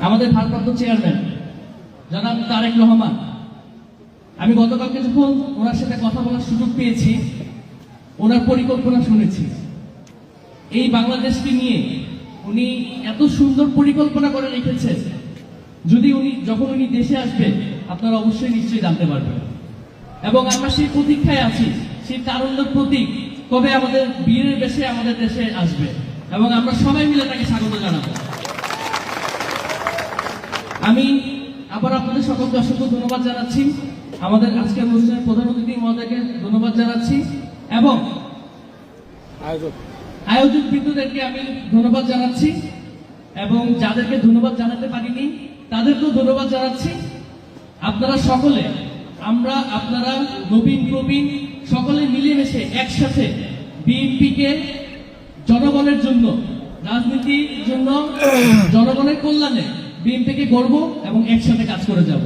আমাদের ভারপ্রাপ্ত চেয়ারম্যান, জনাব তারেক রহমান। আমি গতকালকে যখন ওনার সাথে কথা বলার সুযোগ পেয়েছি, ওনার পরিকল্পনা শুনেছি। এই বাংলাদেশকে নিয়ে উনি এত সুন্দর পরিকল্পনা করে রেখেছেন। যদি উনি, যখন উনি দেশে আসবে, আপনারা অবশ্যই নিশ্চয়ই জানতে পারবেন। এবং আমরা সেই প্রতীক্ষায় আছি, সেই তারুণ্যের প্রতীক কবে আমাদের বীরের বেশে আমাদের দেশে আসবে। এবং আমরা সবাই মিলে তাকে স্বাগত জানাব। আমি আবার আপনাদের সকলকে অসংখ্য ধন্যবাদ জানাচ্ছি। আমাদের আজকের অনুষ্ঠানের প্রধান অতিথি মহোদয়কে ধন্যবাদ জানাচ্ছি এবং আয়োজক। আয়োজক বৃন্দদেরকে আমি ধন্যবাদ জানাচ্ছি এবং যাদেরকে ধন্যবাদ জানাতে পারিনি তাদেরকেও ধন্যবাদ জানাচ্ছি। আপনারা সকলে আমরা আপনারা নবীন প্রবীণ সকলে মিলেমিশে একসাথে বিএনপিকে জনগণের জন্য রাজনীতির জন্য জনগণের কল্যাণে বিএনপিকে করব এবং একসাথে কাজ করে যাব।